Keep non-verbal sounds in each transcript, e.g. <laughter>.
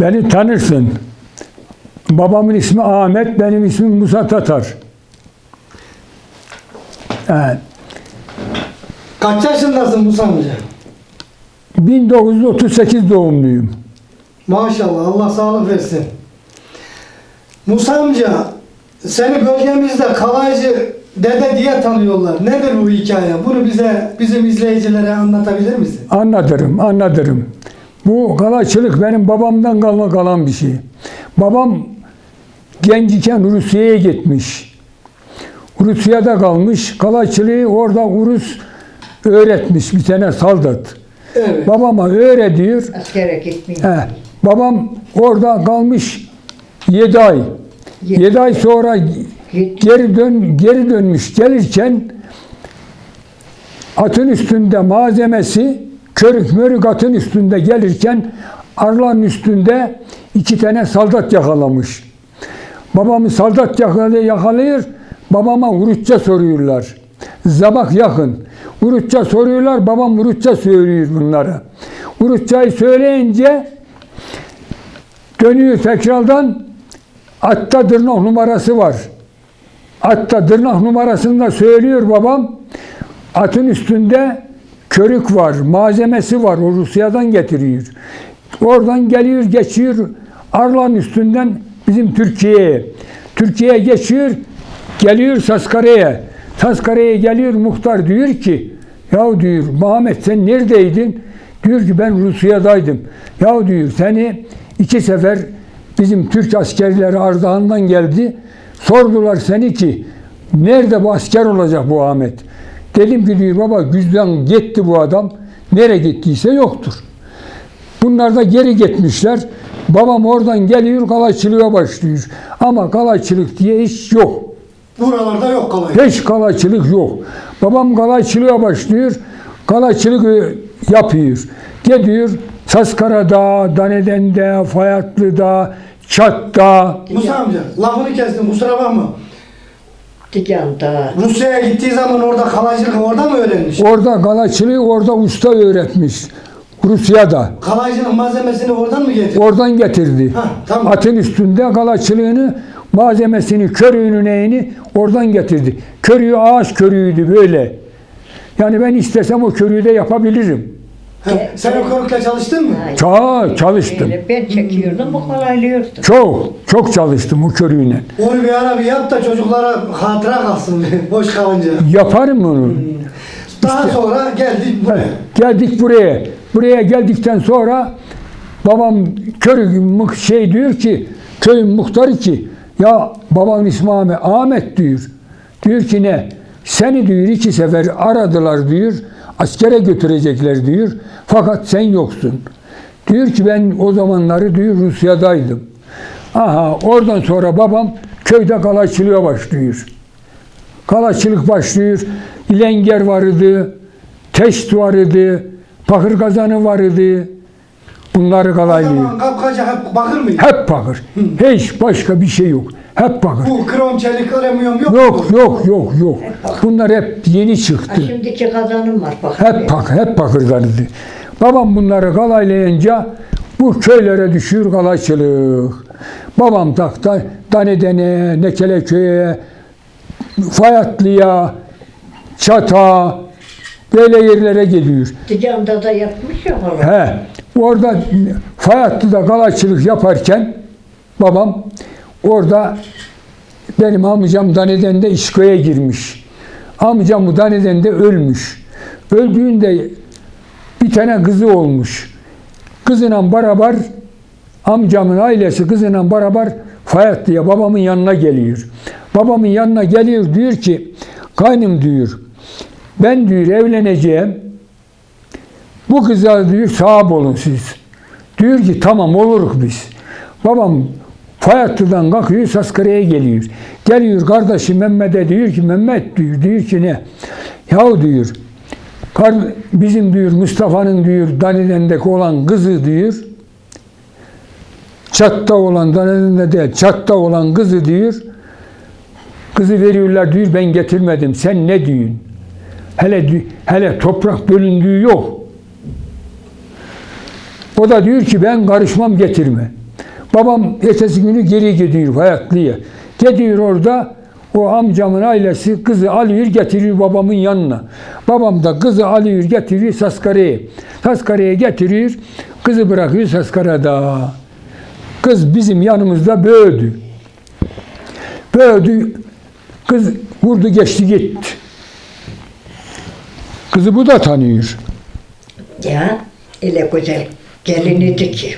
Beni tanırsın. Babamın ismi Ahmet, benim ismim Musa Tatar. Evet. Kaç yaşındasın Musa amca? 1938 doğumluyum. Maşallah Allah sağlık versin. Musa amca seni bölgemizde kalaycı dede diye tanıyorlar. Nedir bu hikaye? Bunu bize bizim izleyicilere anlatabilir misin? Anlatırım, anlatırım. Bu kalaçılık benim babamdan kalma kalan bir şey. Babam genciken Rusya'ya gitmiş. Rusya'da kalmış. Kalaçılığı orada Rus öğretmiş bir tane saldat. Evet. Babama öğretiyor. Askere gitmeyin. He, babam orada kalmış 7 ay. Yedi. 7 ay sonra geri dön geri dönmüş gelirken atın üstünde malzemesi körük mörük atın üstünde gelirken arlanın üstünde iki tane saldat yakalamış. Babamı saldat yakalıyor, yakalıyor. Babama Urutça soruyorlar. Zabak yakın. Urutça soruyorlar. Babam Urutça söylüyor bunlara. Urutçayı söyleyince dönüyor tekrardan atta tırnak numarası var. Atta tırnak numarasını da söylüyor babam. Atın üstünde körük var, malzemesi var. O Rusya'dan getiriyor. Oradan geliyor, geçiyor. Arlan üstünden bizim Türkiye'ye. Türkiye'ye geçiyor, geliyor Saskare'ye. Saskare'ye geliyor muhtar diyor ki, ya diyor Muhammed sen neredeydin? Diyor ki ben Rusya'daydım. Ya diyor seni iki sefer bizim Türk askerleri Ardahan'dan geldi. Sordular seni ki nerede bu asker olacak bu Ahmet? Dedim ki diyor baba güzden gitti bu adam. Nereye gittiyse yoktur. Bunlar da geri gitmişler. Babam oradan geliyor kalayçılığa başlıyor. Ama kalayçılık diye hiç yok. Buralarda yok kalaycı. Hiç kalayçılık yok. Babam kalayçılığa başlıyor. Kalayçılık e, yapıyor. Gidiyor Saskara'da, Daneden'de, Fayatlı'da, Çat'ta. Musa amca lafını kestim kusura bakma. Tican'da. Rusya'ya gittiği zaman orada kalaycılık orada mı öğrenmiş? Orada kalayçılığı orada usta öğretmiş. Rusya'da. Kalaycılık malzemesini oradan mı getirdi? Oradan getirdi. Ha, tamam. Atın üstünde kalayçılığını, malzemesini, körüğünü neyini oradan getirdi. Körüğü ağaç körüğüydü böyle. Yani ben istesem o körüğü de yapabilirim. Ha, Sen o körükle çalıştın mı? Ay, Çok çalıştım. öyle Ben çekiyordum, o kolaylıyordum. Çok, çok çalıştım o körüğüyle. Onu bir ara bir yap da çocuklara hatıra kalsın boş kalınca. Yaparım onu. Daha sonra geldik buraya. Geldik buraya. Buraya geldikten sonra babam körük şey diyor ki köyün muhtarı ki ya babam ismi Ahmet. Ahmet diyor. Diyor ki ne? Seni diyor iki sefer aradılar diyor. Askere götürecekler diyor. Fakat sen yoksun. Diyor ki ben o zamanları diyor Rusya'daydım. Aha oradan sonra babam köyde kalayçılığa başlıyor. Kalaçılık başlıyor. İlenger vardı, teşt vardı, bakır kazanı vardı. Bunları kalaylıyor. kapkaca hep bakır mıydı? Hep bakır. Hiç başka bir şey yok. Hep bakır. Bu krom, çelik, alüminyum yok Yok, mu? yok, yok, yok. Bunlar hep yeni Ha, çıktı. şimdiki kazanım var bak. Hep bakır, hep bakırlardı. Babam bunları kalaylayınca bu köylere düşüyor kalayçılık. Babam takta Daneden'e, Nekeleköy'e, Fayatlı'ya, Çata, böyle yerlere gidiyor. Tican'da da yapmış ya kolay. He, orada Fayatlı'da kalayçılık yaparken babam orada benim amcam Daneden'de İşko'ya girmiş. Amcam bu Daneden'de ölmüş. Öldüğünde bir tane kızı olmuş. Kızıyla beraber amcamın ailesi kızıyla beraber Fayatlı'ya babamın yanına geliyor. Babamın yanına geliyor diyor ki kaynım diyor ben diyor evleneceğim. Bu kıza diyor sahip olun siz. Diyor ki tamam oluruk biz. Babam Fayatlı'dan kalkıyor Saskarya'ya geliyor. Geliyor kardeşi Mehmet'e diyor ki Mehmet diyor, diyor ki ne? Yahu diyor bizim diyor Mustafa'nın diyor Danilen'deki olan kızı diyor Çatta olan Danilen'de değil Çatta olan kızı diyor kızı veriyorlar diyor ben getirmedim sen ne diyorsun? Hele hele toprak bölündüğü yok. O da diyor ki ben karışmam getirme. Babam ertesi günü geri gidiyor Hayatlı'ya. Gidiyor orada o amcamın ailesi kızı alıyor getiriyor babamın yanına. Babam da kızı alıyor getiriyor Saskara'ya. Saskara'ya getiriyor. Kızı bırakıyor Saskara'da. Kız bizim yanımızda böğdü. Böğdü. Kız vurdu geçti gitti. Kızı bu da tanıyor. Ya öyle güzel gelinidir ki.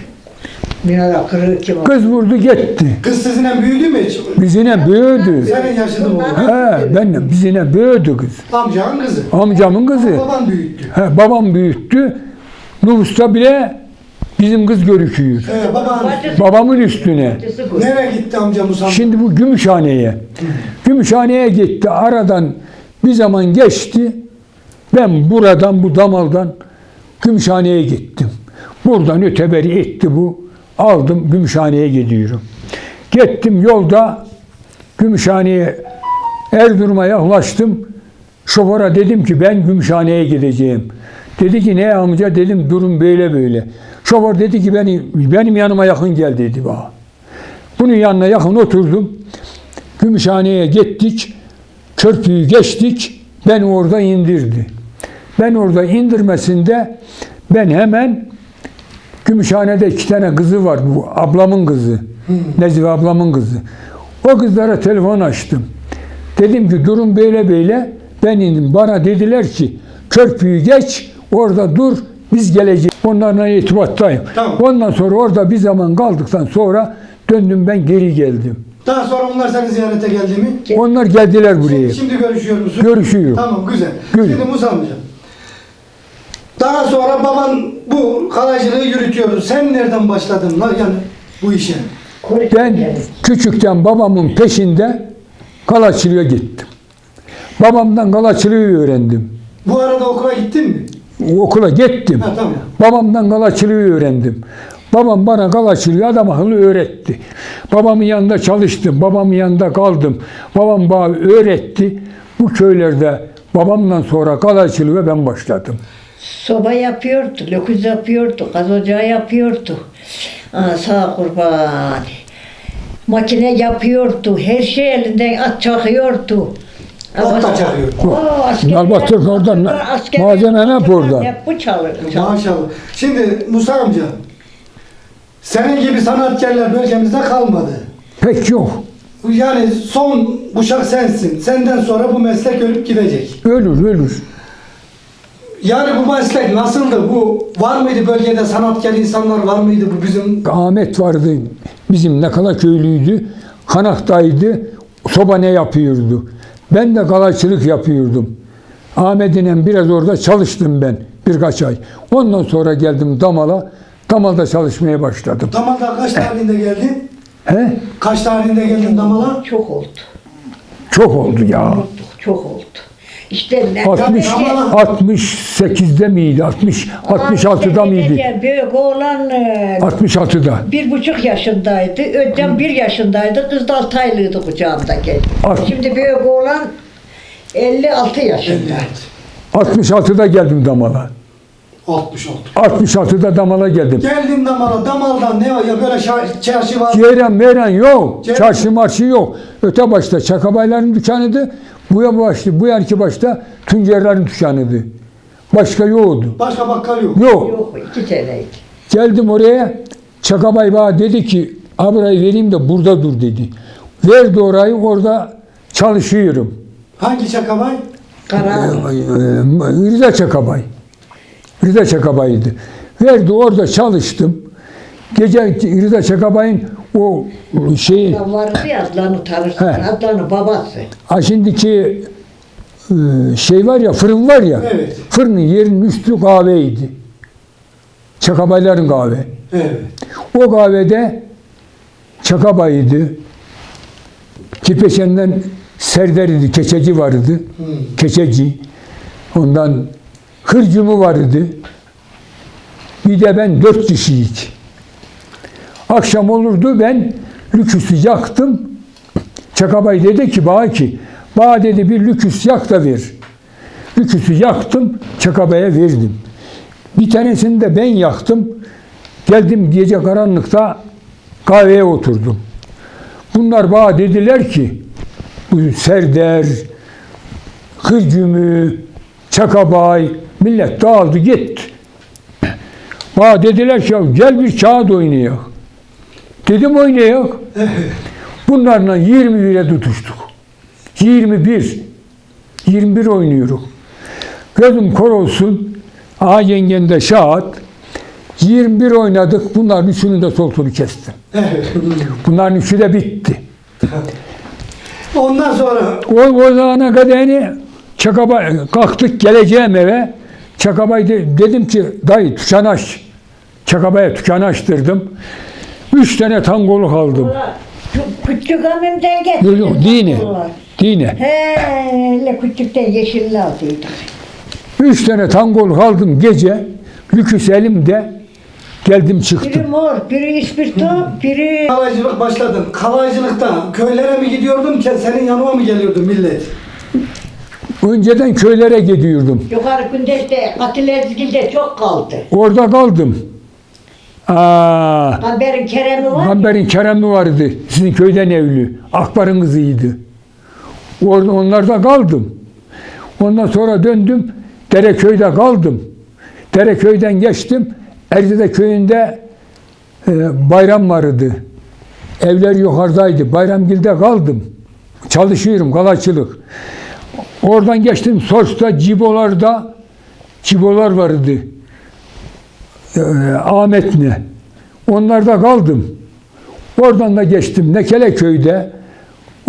Minara kırığı kim? Kız vurdu gitti. Kız sizinle büyüdü mü hiç? Bizine böğdü. Senin yaşında mı oldu? He, ben bizine böğdü kız. Amcanın kızı. Amcamın kızı. Baban büyüttü. He, babam büyüttü. Nüfusta bile bizim kız görüküyor. Ee, baban Babamın üstüne. nereye gitti amca Musa? Şimdi bu Gümüşhane'ye. Gümüşhane'ye gitti. Aradan bir zaman geçti. Ben buradan bu damaldan Gümüşhane'ye gittim. Buradan öteberi etti bu. Aldım Gümüşhane'ye gidiyorum. Gittim yolda Gümüşhane'ye Erzurum'a yaklaştım. Şoföre dedim ki ben Gümüşhane'ye gideceğim. Dedi ki ne amca dedim durum böyle böyle. Şoför dedi ki beni, benim yanıma yakın gel dedi bana. Bunun yanına yakın oturdum. Gümüşhane'ye gittik. Köprüyü geçtik. Beni orada indirdi. Ben orada indirmesinde ben hemen Gümüşhane'de iki tane kızı var. Bu ablamın kızı. Nezife ablamın kızı. O kızlara telefon açtım. Dedim ki durum böyle böyle. Ben indim. Bana dediler ki köprüyü geç orada dur biz geleceğiz. Onlarla irtibattayım. Tamam. Ondan sonra orada bir zaman kaldıktan sonra döndüm ben geri geldim. Daha sonra onlar seni ziyarete geldi mi? Onlar geldiler buraya. Şimdi, şimdi görüşüyor musun? Görüşüyor. Tamam güzel. Görüyor. Şimdi Musa amca. Daha sonra baban bu kalaycılığı yürütüyordu. Sen nereden başladın lan yani bu işe? Ben küçükten babamın peşinde kalaçılığa gittim. Babamdan kalaçılığı öğrendim. Bu arada okula gittin mi? Okula gittim. Ha tamam. Babamdan kalaçılığı öğrendim. Babam bana kalaçılığı adam akıllı öğretti. Babamın yanında çalıştım. Babamın yanında kaldım. Babam bana öğretti. Bu köylerde babamdan sonra kalaçılığa ben başladım. Soba yapıyordu, lokuz yapıyordu, gaz ocağı yapıyordu. Aa, sağ kurban. Makine yapıyordu, her şey elinden at çakıyordu. At da çakıyor. Oo, asker- Nalbatır oradan, malzeme hep oradan. Hep bu çalır. Maşallah. Şimdi Musa amca. Senin gibi sanatkarlar bölgemizde kalmadı. Pek yok. Yani son kuşak sensin. Senden sonra bu meslek ölüp gidecek. Ölür ölür. Yani bu meslek nasıldı? Bu var mıydı bölgede sanatkar insanlar var mıydı bu bizim? Ahmet vardı. Bizim ne kadar köylüydü. Kanaktaydı. Soba ne yapıyordu. Ben de kalaçılık yapıyordum. Ahmet'le biraz orada çalıştım ben birkaç ay. Ondan sonra geldim Damal'a. Damal'da çalışmaya başladım. Damalda kaç tarihinde geldin? He? Kaç tarihinde geldin Damal'a? Çok oldu. Çok oldu ya. Çok oldu. İşte ne? 60, Damal'a- 68'de miydi? 60, 66'da mıydı? Büyük oğlan e, 66'da. bir buçuk yaşındaydı. Özcan bir yaşındaydı. Kız da altı aylıydı kucağımdaki. Alt- Şimdi büyük oğlan 56 yaşında. 66'da geldim Damal'a. 60 oldu. 66'da Damal'a geldim. Geldin Damal'a. Damal'dan ne var ya böyle şa- çarşı var. Ceyran meyran yok. Ceyran- Çarşı marşı yok. Öte başta Çakabayların dükkanıydı. Buya başta, bu yarki başta Tuncerlerin dükkanıydı. Başka yoktu. Başka bakkal yok. Yok. Yok iki seneydi. Geldim oraya. Çakabay bana dedi ki abrayı vereyim de burada dur dedi. Verdi orayı orada çalışıyorum. Hangi çakabay? Kara. Ee, Rıza Çakabay. Rıza Çakabay'dı. Verdi orada çalıştım. Gece Rıza Çakabay'ın o şeyi vardı ya Adlan'ı tanırsın. He. Adlan'ın babası. Ha şimdiki e, şey var ya fırın var ya. Evet. Fırının yerinin üstü kahveydi. Çakabayların kahve. Evet. O kahvede Çakabay'dı. Kipeşen'den Serdar idi, keçeci vardı. Hmm. Keçeci. Ondan hırcımı vardı. Bir de ben dört kişiydik. Akşam olurdu ben lüküsü yaktım. Çakabay dedi ki bana ki bana dedi bir lüküs yak da ver. Lüküsü yaktım Çakabay'a verdim. Bir tanesini de ben yaktım. Geldim gece karanlıkta Kahveye oturdum. Bunlar bana dediler ki bu Serder, Hırcümü, Çakabay millet dağıldı gitti. Bana dediler ki "Ya gel bir kağıt oynayalım. Dedim oynayalım. Bunlarla 20 lira tutuştuk. 21. 21 oynuyoruz. Gözüm kor olsun. Ağa yengen de şahat. 21 oynadık. Bunların üçünün de soltunu kestim. Bunların üçü de bitti. Ondan sonra O, o zamana kadar yani Çakabay, kalktık geleceğim eve. Çakabay de- dedim ki dayı tüken aç. Çakabay'a tüken açtırdım. Üç tane tangoluk aldım. Küçük amimden getirdim. Yok. Dine. He, hele küçükten yeşilli aldıydık. Üç tane tangoluk aldım gece. Lüküs elimde. Geldim Biri çıktım. mor, biri ispirto, biri... kalaycılık başladın. Kalaycılıkta köylere mi gidiyordun, ke- senin yanıma mı geliyordu millet? Önceden köylere gidiyordum. Yukarı Gündeş'te, Katilezgil'de çok kaldı. Orada kaldım. Aa, Gamber'in Kerem'i var. Gamber'in Kerem'i vardı. Sizin köyden evli. Akbar'ın kızıydı. Orada onlarda kaldım. Ondan sonra döndüm. Dereköy'de kaldım. Dereköy'den geçtim. Erzide köyünde e, bayram vardı. Evler yukarıdaydı. Bayramgil'de kaldım. Çalışıyorum kalayçılık. Oradan geçtim Sors'ta Cibolar'da Cibolar vardı. E, Ahmet'le. Onlarda kaldım. Oradan da geçtim Nekeleköy'de.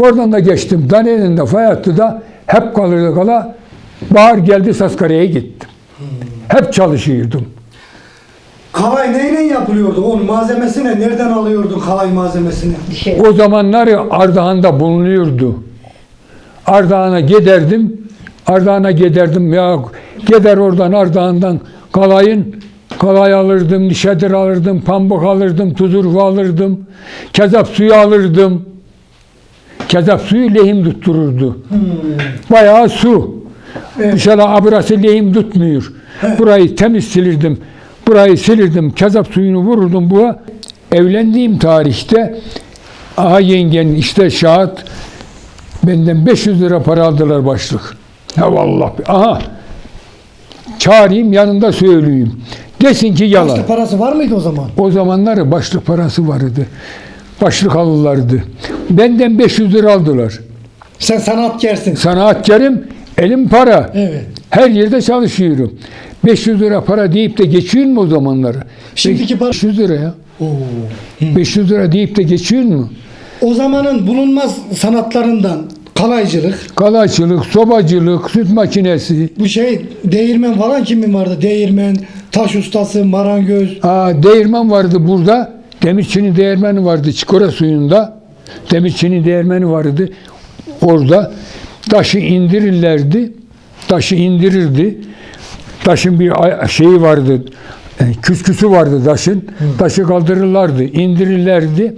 Oradan da geçtim Daneli'nde, Fayatlı'da hep kalırdı kala. Bahar geldi Saskarya'ya gittim. Hep çalışıyordum. Kalay neyle yapılıyordu? Onun malzemesini nereden alıyordun kalay malzemesini? Şey, O zamanlar Ardahan'da bulunuyordu. Ardahan'a giderdim. Ardahan'a giderdim ya gider oradan Ardahan'dan kalayın kalay alırdım, nişedir alırdım, pamuk alırdım, tuzurfu alırdım, kezap suyu alırdım. Kezap suyu lehim tuttururdu. Bayağı su. Evet. Dışarı burası lehim tutmuyor. Burayı temiz silirdim. Burayı silirdim. Kezap suyunu vururdum bu. Evlendiğim tarihte aha yengen işte şahat benden 500 lira para aldılar başlık. Ya vallahi. Aha. Çağırayım yanında söyleyeyim. Desin ki yalan. Başta parası var mıydı o zaman? O zamanlar başlık parası vardı. Başlık alırlardı. Benden 500 lira aldılar. Sen sanatkersin. Sanatkarım, elim para. Evet. Her yerde çalışıyorum. 500 lira para deyip de geçiyor mu o zamanları? Şimdiki para- 500 lira ya. Oo. 500 lira deyip de geçiyor mu? O zamanın bulunmaz sanatlarından kalaycılık, Kalayçılık, sobacılık, süt makinesi, bu şey değirmen falan kimin vardı? Değirmen, taş ustası, marangöz. Aa, değirmen vardı burada. Demirçinin değirmeni vardı Çikora suyunda. Demirçinin değirmeni vardı. Orada taşı indirirlerdi. Taşı indirirdi. Taşın bir şeyi vardı. E, Küsküsü vardı taşın. Taşı kaldırırlardı, indirirlerdi.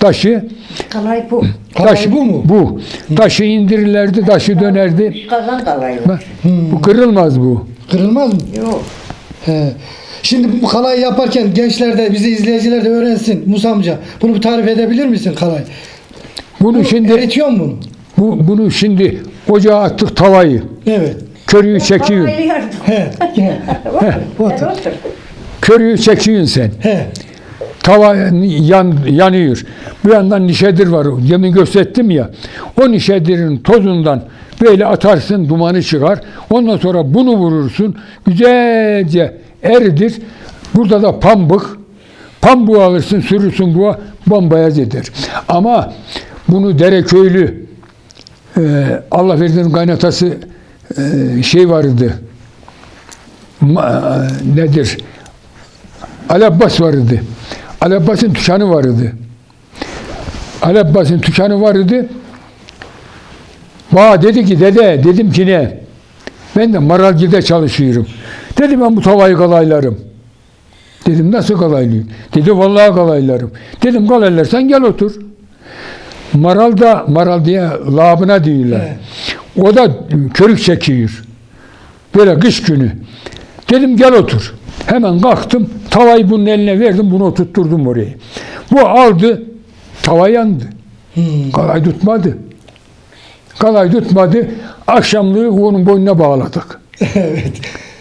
Taşı kalay bu. Kalay taşı bu mu? Bu. Taşı indirirlerdi, taşı dönerdi. Kazan kalayı var. Bak, Bu kırılmaz bu. Kırılmaz mı? Yok. He. Şimdi bu kalayı yaparken gençler de bizi izleyiciler de öğrensin. Musa amca bunu bir tarif edebilir misin kalay? Bunu şimdi Eritiyor mu bunu? bu, bunu şimdi ocağa attık tavayı. Evet. Körüğü çekiyor. Kalayı yardım. <laughs> He. Otur. Otur. Otur. Körüğü çekiyorsun sen. He. Tava yan, yanıyor. Bu yandan nişedir var. Demin gösterdim ya. O nişedirin tozundan böyle atarsın dumanı çıkar. Ondan sonra bunu vurursun. Güzelce eridir. Burada da pambık. Pambuğu alırsın sürürsün bu bambayaz eder. Ama bunu Dereköylü e, Allah verdiğinin kaynatası e, şey vardı. Ma- nedir? Ali Abbas vardı. Ali Abbas'ın tükanı vardı. Ali Abbas'ın tükanı vardı. Bana dedi ki dede, dedim ki ne? Ben de Maralgil'de çalışıyorum. Dedi ben bu tavayı kalaylarım. Dedim nasıl kalaylıyım? Dedi vallahi kalaylarım. Dedim kalaylarsan gel otur. Maral da, Maral diye labına diyorlar. O da körük çekiyor. Böyle kış günü. Dedim gel otur. Hemen kalktım Tavayı bunun eline verdim, bunu oturtturdum oraya. Bu aldı, tava yandı. Kalay tutmadı. Kalay tutmadı. Akşamlığı onun boynuna bağladık. <laughs> evet.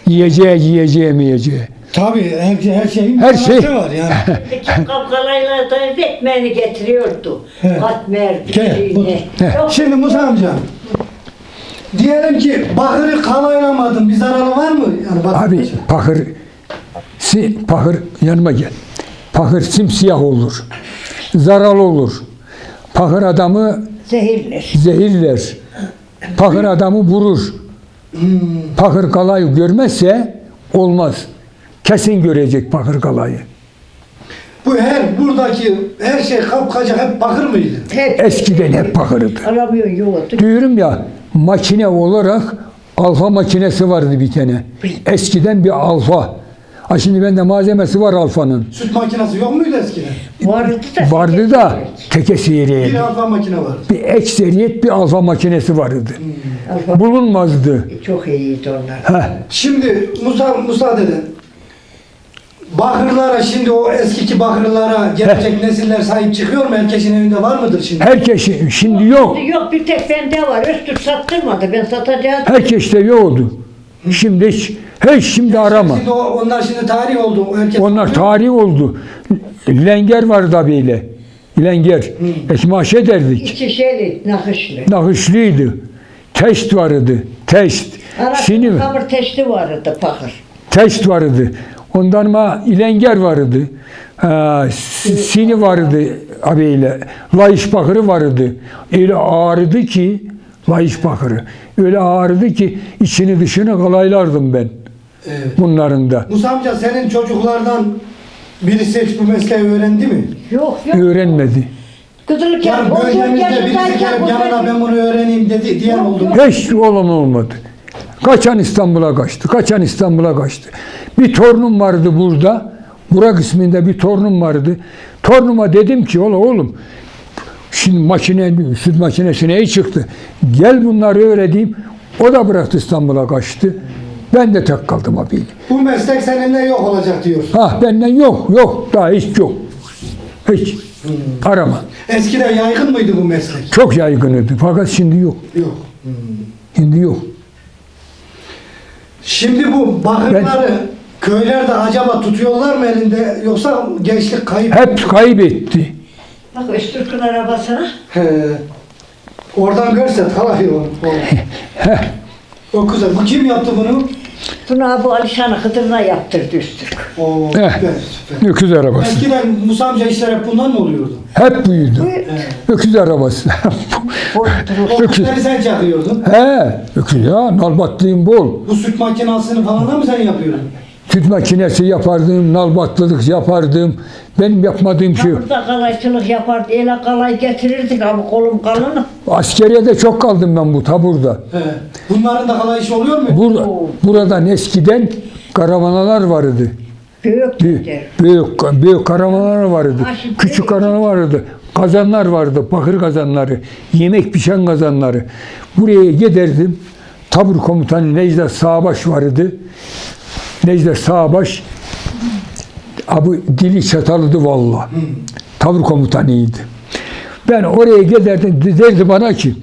Yiyeceği, yiyeceği, yiyeceği. Tabii her, her şeyin Her şey. var yani. <laughs> Kim kapkalayla da ekmeğini getiriyordu. Katmerdi Gel, şeyini. Şimdi Musa amca diyelim ki bakırı kalaylamadın bir zararı var mı? Yani bak, Abi pahır, si, pahır yanıma gel. Pahır simsiyah olur. Zararlı olur. Pahır adamı Zehirler. zehirler. Pahır adamı vurur. Pahır kalayı görmezse olmaz. Kesin görecek pahır kalayı. bu her buradaki her şey kapkaca hep bakır mıydı? Hep Eskiden hep pahırdı. alamıyorsun yoktu. Diyorum ya makine olarak alfa makinesi vardı bir tane. Eskiden bir alfa. Ha şimdi bende malzemesi var alfanın. Süt makinesi yok muydu eskiden? Vardı da. Vardı da teke Bir seyireydi. alfa makine vardı. Bir ekseriyet bir alfa makinesi vardı. Alfa- Bulunmazdı. Çok iyiydi onlar. Heh. Şimdi Musa Musa dede Bakırlara şimdi o eskiki bakırlara gelecek nesiller sahip çıkıyor mu? Herkesin evinde var mıdır şimdi? Herkes şimdi yok. Yok bir tek bende var. Öztürk sattırmadı. Ben satacağım. Herkeste yoktu. Şimdi hiç, hiç şimdi arama. Şimdi o, onlar şimdi tarih oldu. Herkes Onlar tarih oldu. Lenger vardı abiyle. Lenger. Ekmaş ederdik. İçi şeyli, nakışlı. Nakışlıydı. Test vardı. Test. Şimdi Arasında kabır teşli vardı pakır. test vardı. Ondan ma ilenger vardı. S- sini vardı abiyle. Layış bakırı vardı. Öyle ağrıdı ki layış bakırı. Öyle ağrıdı ki içini dışını kalaylardım ben Evet. bunların da. Musa amca senin çocuklardan birisi hiç bu mesleği öğrendi mi? Yok yok. Öğrenmedi. Kızılık Yani yap. 14 bölgemizde birisi gelip yanına ben bunu öğreneyim dedi diyen oldu mu? Hiç olan olmadı. Kaçan İstanbul'a kaçtı. Kaçan İstanbul'a kaçtı. Bir torunum vardı burada. Burak isminde bir torunum vardı. Torunuma dedim ki ola oğlum şimdi makine, süt makinesi neye çıktı? Gel bunları öğreteyim. O da bıraktı İstanbul'a kaçtı. Ben de tek kaldım abi. Bu meslek seninle yok olacak diyorsun. Ha benden yok yok daha hiç yok. Hiç. Arama. Eskiden yaygın mıydı bu meslek? Çok yaygınıydı fakat şimdi yok. Yok. Şimdi yok. Şimdi bu bakırları köylerde acaba tutuyorlar mı elinde yoksa gençlik kayıp? Hep kaybetti. Bak Öztürk'ün arabasına. He. Oradan görse kalıyor onu. <laughs> O güzel. Bu kim yaptı bunu? Bunu bu Alişan'ı Hıdır'ına yaptırdı Öztürk. Oo, süper, süper. Öküz arabası. Eskiden Musa amca işler hep bundan mı oluyordu? Hep buydu. Bu Öküz arabası. <laughs> O Öküz. küpleri sen çakıyordun. He, öküz ya, nalbatlığım bol. Bu süt makinasını falan da mı sen yapıyordun? Süt makinesi yapardım, nalbatlılık yapardım. Benim yapmadığım şey yok. Burada kalaycılık yapardı. Ele kalay getirirdik ama kolum kalın. Askeriyede çok kaldım ben bu taburda. He. Bunların da kalay işi oluyor mu? Burada, buradan eskiden karavanalar vardı. Büyük Büyük, büyük, büyük karavanalar vardı. Ha, Küçük karavanalar vardı. Kazanlar vardı, bakır kazanları, yemek pişen kazanları. Buraya giderdim. Tabur komutanı Necdet Sağbaş vardı. Necdet Sağbaş abi dili çatalıdı valla. Tabur komutanıydı. Ben oraya giderdim derdi bana ki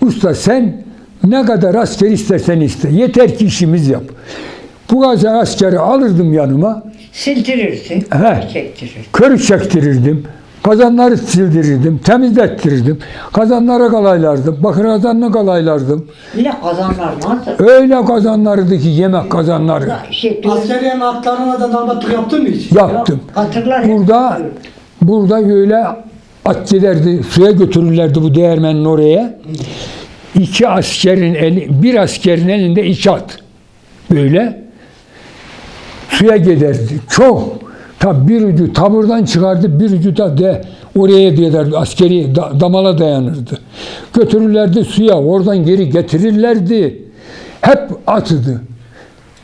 usta sen ne kadar asker istersen iste. Yeter ki işimiz yap. Bu kadar askeri alırdım yanıma. Sildirirsin. He. Çektirir. Körük çektirirdim. Kazanları sildirirdim, temizlettirirdim. Kazanlara kalaylardım, bakır kazanını kalaylardım. Ne kazanlar vardı. Öyle kazanlardı ki yemek kazanları Şey, Askeriyenin atlarına da dalbatlık yaptın mı hiç? yaptım. Hatırlar. Burada burada öyle at giderdi, suya götürürlerdi bu değirmenin oraya. İki askerin eli, bir askerin elinde iki at. Böyle suya giderdi. Çok. Tabi bir ucu taburdan çıkardı, bir ucu da de oraya giderdi. Askeri da- damala dayanırdı. Götürürlerdi suya, oradan geri getirirlerdi. Hep atıdı.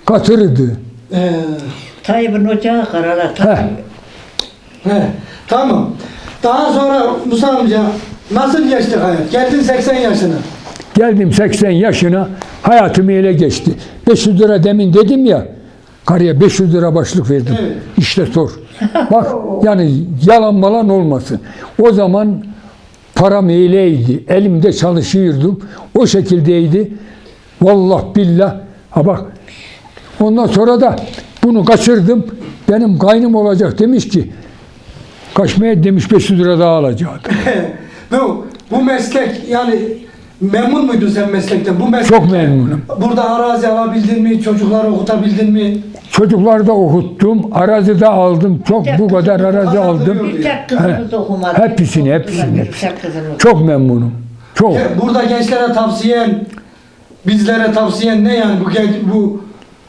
Katırdı. Ee, Tayyip'in ocağı karalar. Heh. he. Tamam. Daha sonra Musa amca nasıl geçti hayat? Geldin 80 yaşına. Geldim 80 yaşına hayatım ele geçti. 500 lira demin dedim ya Karıya 500 lira başlık verdim. Evet. İşte sor. <laughs> Bak yani yalan malan olmasın. O zaman param öyleydi. Elimde çalışıyordum. O şekildeydi. Vallahi billah. Ha bak. Ondan sonra da bunu kaçırdım. Benim kaynım olacak demiş ki kaçmaya demiş 500 lira daha alacak. <laughs> bu, bu meslek yani memnun muydun sen meslekten? Bu meslek Çok memnunum. Burada arazi alabildin mi? Çocukları okutabildin mi? Çocukları da okuttum. Arazi de aldım. Çok bu kadar arazi aldım. Bir tek kızımız okumadı. Hepsini, hepsini, hepsini. Çok memnunum. Çok. Burada gençlere tavsiyen, bizlere tavsiyen ne yani bu genç, bu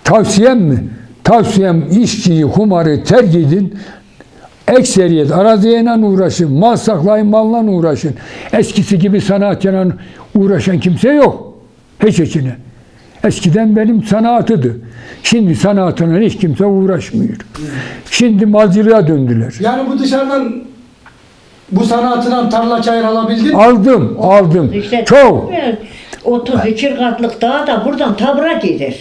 Tavsiyem mi? Tavsiyem işçiyi, kumarı terk edin. Ekseriyet araziyle uğraşın. Mal saklayın, malla uğraşın. Eskisi gibi sanatıyla uğraşan kimse yok. Hiç içine. Eskiden benim sanatıdı. Şimdi sanatına hiç kimse uğraşmıyor. Şimdi malcılığa döndüler. yani bu dışarıdan bu sanatından tarla çayır alabildin mi? Aldım, aldım. İşte Çok. 32 katlık daha da buradan tabura gider.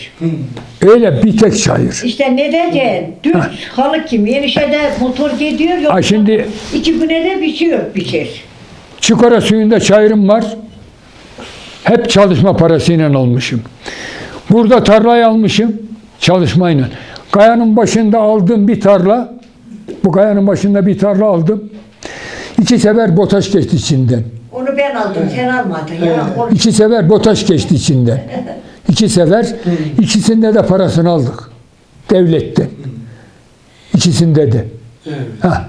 Öyle bir tek şair. İşte ne diyeceksin? Düz halı kim? Yenişede motor gidiyor yok. Ha, şimdi- iki güne de bitiyor biçer. Çikora suyunda çayırım var. Hep çalışma parasıyla almışım. Burada tarlayı almışım çalışmayla. Kayanın başında aldığım bir tarla, bu kayanın başında bir tarla aldım. İki sefer botaş geçti içinden. Onu ben aldım, sen almadın ya. O- İki sefer botaş geçti içinden. İki sefer, ikisinde de parasını aldık. Devletten. İkisinde de. Evet. Ha.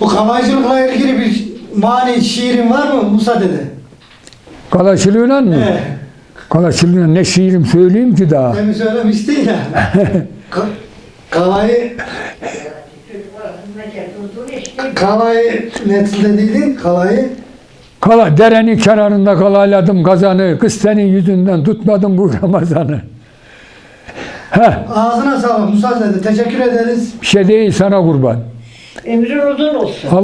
Bu kalaycılıkla ilgili bir mani şiirin var mı Musa dede? Kalaşılığıyla mı? Evet. Kalaşılığıyla ne şiirim söyleyeyim ki daha. Demin söylemiştin ya. <laughs> Ka- kalayı, kalayı değildin, kalayı. Kala, derenin kenarında kalayladım kazanı. Kız senin yüzünden tutmadım bu <laughs> Ramazan'ı. Heh, Ağzına sağlık Musa. Teşekkür ederiz. bir şey değil sana kurban. Emrin uzun olsun.